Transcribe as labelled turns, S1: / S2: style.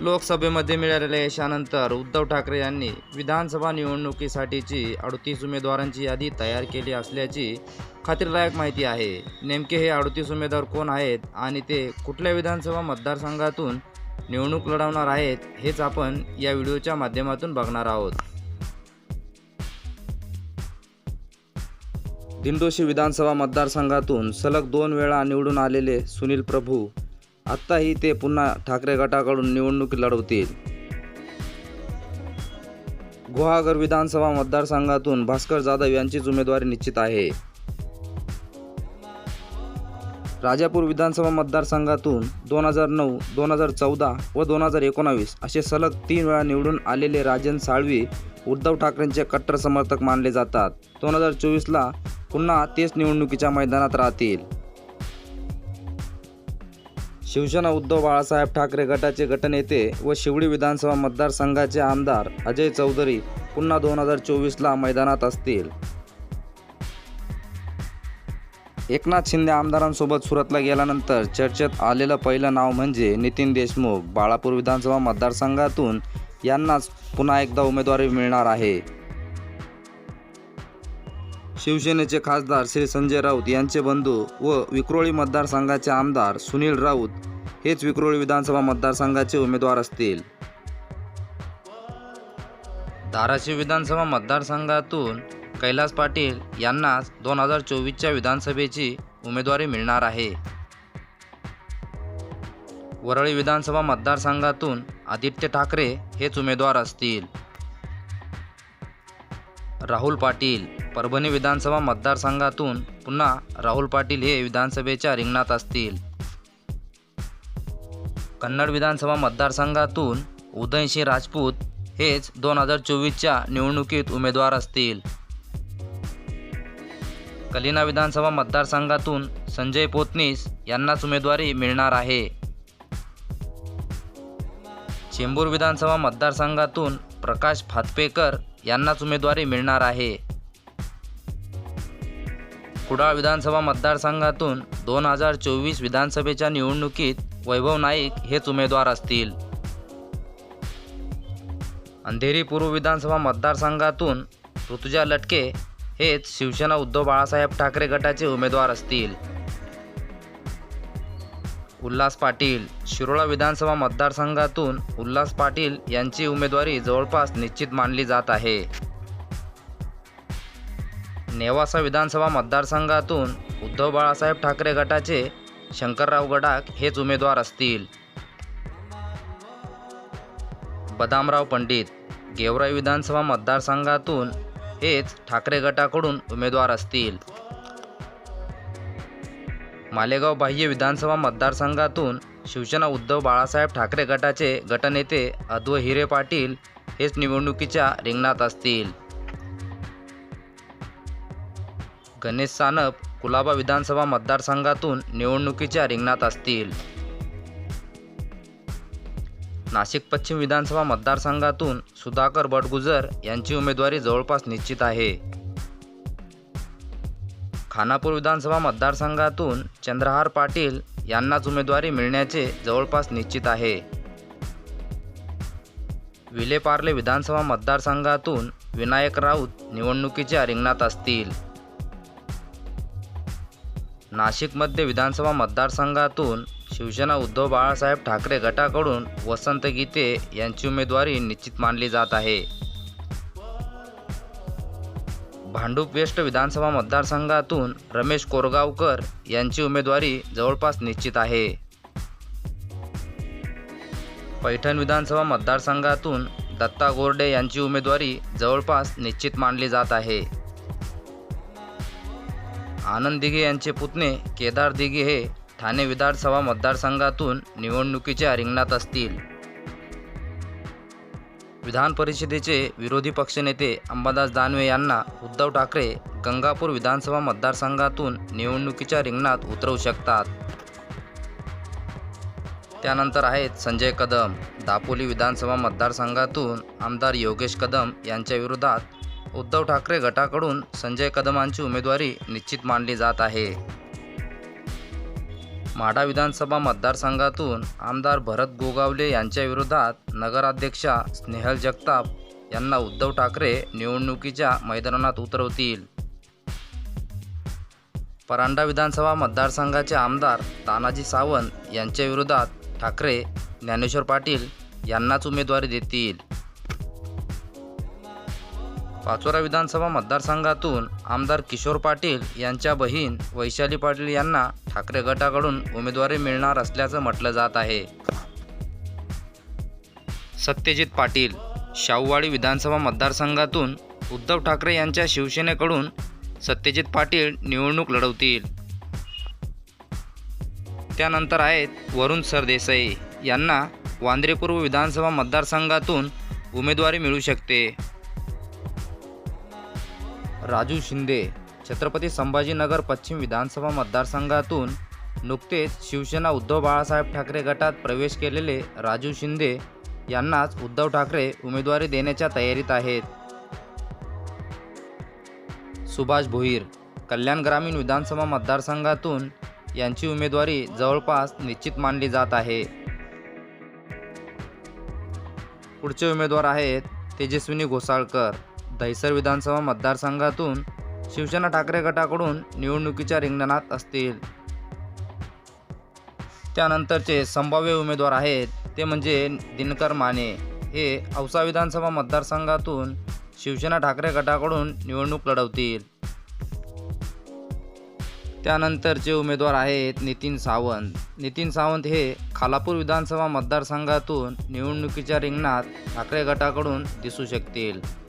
S1: लोकसभेमध्ये मिळालेल्या यशानंतर उद्धव ठाकरे यांनी विधानसभा निवडणुकीसाठीची अडतीस उमेदवारांची यादी तयार केली असल्याची खात्रीलायक माहिती आहे. नेमके हे अडतीस उमेदवार कोण आहेत आणि ते कुठल्या विधानसभा मतदारसंघातून निवडणूक लढवणार आहेत हेच आपण या व्हिडिओच्या माध्यमातून बघणार आहोत. दिंडोशी विधानसभा मतदारसंघातून सलग दोन वेळा निवडून आलेले सुनील प्रभू आत्ताही ते पुन्हा ठाकरे गटाकडून निवडणूक लढवतील. गुहागर विधानसभा मतदारसंघातून भास्कर जाधव यांचीच उमेदवारी निश्चित आहे. राजापूर विधानसभा मतदारसंघातून दोन हजार नऊ दोन हजार चौदा व दोन हजार एकोणावीस असे सलग तीन वेळा निवडून आलेले राजन साळवी उद्धव ठाकरेंचे कट्टर समर्थक मानले जातात. दोन हजार चोवीसला पुन्हा तेच निवडणुकीच्या मैदानात राहतील. शिवसेना उद्धव बाळासाहेब ठाकरे गटाचे गटनेते व शिवडी विधानसभा मतदारसंघाचे आमदार अजय चौधरी पुन्हा दोन हजार चोवीसला मैदानात असतील. एकनाथ शिंदे आमदारांसोबत सुरतला गेल्यानंतर चर्चेत आलेलं पहिलं नाव म्हणजे नितीन देशमुख. बाळापूर विधानसभा मतदारसंघातून यांनाच पुन्हा एकदा उमेदवारी मिळणार आहे. शिवसेनेचे खासदार श्री संजय राऊत यांचे बंधू व विक्रोळी मतदारसंघाचे आमदार सुनील राऊत हेच विक्रोळी विधानसभा मतदारसंघाचे उमेदवार असतील. धाराशिव विधानसभा मतदारसंघातून कैलास पाटील यांनाच दोन हजार चोवीसच्या विधानसभेची उमेदवारी मिळणार आहे. वरळी विधानसभा मतदारसंघातून आदित्य ठाकरे हेच उमेदवार असतील. राहुल पाटील. परभणी विधानसभा मतदारसंघातून पुन्हा राहुल पाटील हे विधानसभेच्या रिंगणात असतील. कन्नड विधानसभा मतदारसंघातून उदयसिंह राजपूत हेच दोन हजार चोवीसच्या निवडणुकीत उमेदवार असतील. कलिना विधानसभा मतदारसंघातून संजय पोतनीस यांनाच उमेदवारी मिळणार आहे. चेंबूर विधानसभा मतदारसंघातून प्रकाश फातपेकर यांनाच उमेदवारी मिळणार आहे. कुडाळ विधानसभा मतदारसंघातून दोन हजार चोवीस विधानसभेच्या निवडणुकीत वैभव नाईक हेच उमेदवार असतील. अंधेरी पूर्व विधानसभा मतदारसंघातून ऋतुजा लटके हेच शिवसेना उद्धव बाळासाहेब ठाकरे गटाचे उमेदवार असतील. उल्हास पाटील. शिरोळा विधानसभा मतदारसंघातून उल्हास पाटील यांची उमेदवारी जवळपास निश्चित मानली जात आहे. नेवासा विधानसभा मतदारसंघातून उद्धव बाळासाहेब ठाकरे गटाचे शंकरराव गडाख हेच उमेदवार असतील. बदामराव पंडित. गेवराई विधानसभा मतदारसंघातून हेच ठाकरे गटाकडून उमेदवार असतील. मालेगाव बाह्य विधानसभा मतदारसंघातून शिवसेना उद्धव बाळासाहेब ठाकरे गटाचे गटनेते अद्व हिरे पाटील हेच निवडणुकीच्या रिंगणात असतील. गणेश सानप कुलाबा विधानसभा मतदारसंघातून निवडणुकीच्या रिंगणात असतील. नाशिक पश्चिम विधानसभा मतदारसंघातून सुधाकर बटगुजर यांची उमेदवारी जवळपास निश्चित आहे. खानापूर विधानसभा मतदारसंघातून चंद्रहार पाटील यांनाच उमेदवारी मिळण्याचे जवळपास निश्चित आहे. विलेपार्ले विधानसभा मतदारसंघातून विनायक राऊत निवडणुकीच्या रिंगणात असतील. नाशिकमध्ये विधानसभा मतदारसंघातून शिवसेना उद्धव बाळासाहेब ठाकरे गटाकडून वसंत गीते यांची उमेदवारी निश्चित मानली जात आहे. भांडूप वेस्ट विधानसभा मतदारसंघातून रमेश कोरगावकर यांची उमेदवारी जवळपास निश्चित आहे. पैठण विधानसभा मतदारसंघातून दत्ता गोरडे यांची उमेदवारी जवळपास निश्चित मानली जात आहे. आनंद दिघे यांचे पुतणे केदार दिघे हे ठाणे विधानसभा मतदारसंघातून निवडणुकीच्या रिंगणात असतील. विधान परिषदेचे विरोधी पक्षनेते अंबादास दानवे यांना उद्धव ठाकरे गंगापूर विधानसभा मतदारसंघातून निवडणुकीच्या रिंगणात उतरवू शकतात. त्यानंतर आहेत संजय कदम. दापोली विधानसभा मतदारसंघातून आमदार योगेश कदम यांच्या विरोधात उद्धव ठाकरे गटाकडून संजय कदमांची उमेदवारी निश्चित मानली जात आहे. माढा विधानसभा मतदारसंघातून आमदार भरत गोगावले यांच्याविरोधात नगराध्यक्षा स्नेहल जगताप यांना उद्धव ठाकरे निवडणुकीच्या मैदानात उतरवतील. परांडा विधानसभा मतदारसंघाचे आमदार तानाजी सावंत यांच्या विरोधात ठाकरे ज्ञानेश्वर पाटील यांनाच उमेदवारी देतील. पाचोरा विधानसभा मतदारसंघातून आमदार किशोर पाटील यांच्या बहीण वैशाली पाटील यांना ठाकरे गटाकडून उमेदवारी मिळणार असल्याचं म्हटलं जात आहे. सत्यजित पाटील शाहूवाडी विधानसभा मतदारसंघातून उद्धव ठाकरे यांच्या शिवसेनेकडून सत्यजित पाटील निवडणूक लढवतील. त्यानंतर आहेत वरुण सरदेसाई यांना वांद्रे पूर्व विधानसभा मतदारसंघातून उमेदवारी मिळू शकते. राजू शिंदे छत्रपती संभाजीनगर पश्चिम विधानसभा मतदारसंघातून नुकतेच शिवसेना उद्धव बाळासाहेब ठाकरे गटात प्रवेश केलेले राजू शिंदे यांनाच उद्धव ठाकरे उमेदवारी देण्याच्या तयारीत आहेत. सुभाष भोईर कल्याण ग्रामीण विधानसभा मतदारसंघातून यांची उमेदवारी जवळपास निश्चित मानली जात आहे. पुढचे उमेदवार आहेत तेजस्विनी घोसाळकर. दहिसर विधानसभा मतदारसंघातून शिवसेना ठाकरे गटाकडून निवडणुकीच्या रिंगणात असतील. त्यानंतरचे संभाव्य उमेदवार आहेत ते म्हणजे दिनकर माने. हे औसा विधानसभा मतदारसंघातून शिवसेना ठाकरे गटाकडून निवडणूक लढवतील. त्यानंतरचे उमेदवार आहेत नितीन सावंत. नितीन सावंत हे खालापूर विधानसभा मतदारसंघातून निवडणुकीच्या रिंगणात ठाकरे गटाकडून दिसू शकतील.